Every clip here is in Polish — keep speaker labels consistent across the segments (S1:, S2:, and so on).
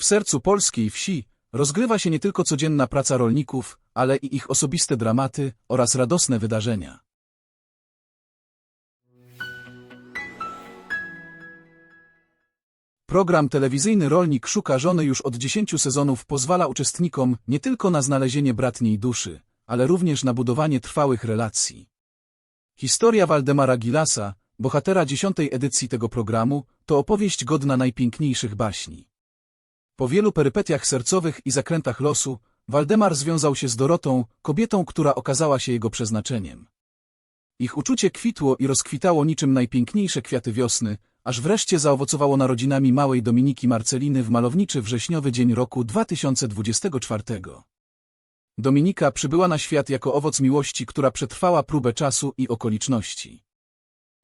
S1: W sercu polskiej wsi rozgrywa się nie tylko codzienna praca rolników, ale i ich osobiste dramaty oraz radosne wydarzenia. Program telewizyjny Rolnik szuka żony już od 10 sezonów pozwala uczestnikom nie tylko na znalezienie bratniej duszy, ale również na budowanie trwałych relacji. Historia Waldemara Gilasa, bohatera dziesiątej edycji tego programu, to opowieść godna najpiękniejszych baśni. Po wielu perypetiach sercowych i zakrętach losu, Waldemar związał się z Dorotą, kobietą, która okazała się jego przeznaczeniem. Ich uczucie kwitło i rozkwitało niczym najpiękniejsze kwiaty wiosny, aż wreszcie zaowocowało narodzinami małej Dominiki Marceliny w malowniczy wrześniowy dzień roku 2024. Dominika przybyła na świat jako owoc miłości, która przetrwała próbę czasu i okoliczności.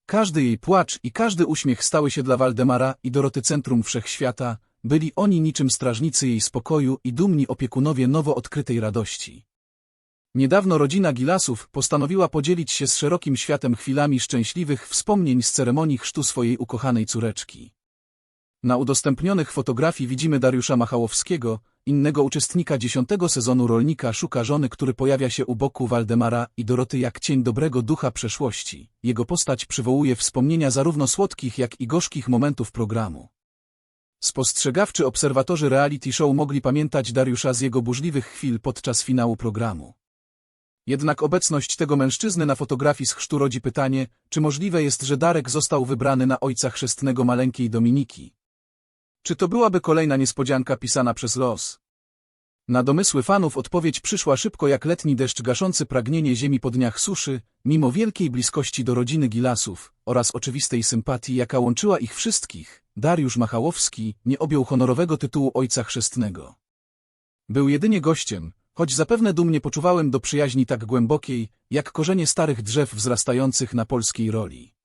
S1: Każdy jej płacz i każdy uśmiech stały się dla Waldemara i Doroty centrum wszechświata, byli oni niczym strażnicy jej spokoju i dumni opiekunowie nowo odkrytej radości. Niedawno rodzina Gilasów postanowiła podzielić się z szerokim światem chwilami szczęśliwych wspomnień z ceremonii chrztu swojej ukochanej córeczki. Na udostępnionych fotografii widzimy Dariusza Machałowskiego, innego uczestnika dziesiątego sezonu Rolnika szuka żony, który pojawia się u boku Waldemara i Doroty jak cień dobrego ducha przeszłości. Jego postać przywołuje wspomnienia zarówno słodkich, jak i gorzkich momentów programu. Spostrzegawczy obserwatorzy reality show mogli pamiętać Dariusza z jego burzliwych chwil podczas finału programu. Jednak obecność tego mężczyzny na fotografii z chrztu rodzi pytanie, czy możliwe jest, że Darek został wybrany na ojca chrzestnego maleńkiej Dominiki. Czy to byłaby kolejna niespodzianka pisana przez los? Na domysły fanów odpowiedź przyszła szybko jak letni deszcz gaszący pragnienie ziemi po dniach suszy, mimo wielkiej bliskości do rodziny Gilasów oraz oczywistej sympatii, jaka łączyła ich wszystkich. Dariusz Machałowski nie objął honorowego tytułu ojca chrzestnego. Był jedynie gościem, choć zapewne dumnie poczuwałem do przyjaźni tak głębokiej, jak korzenie starych drzew wzrastających na polskiej roli.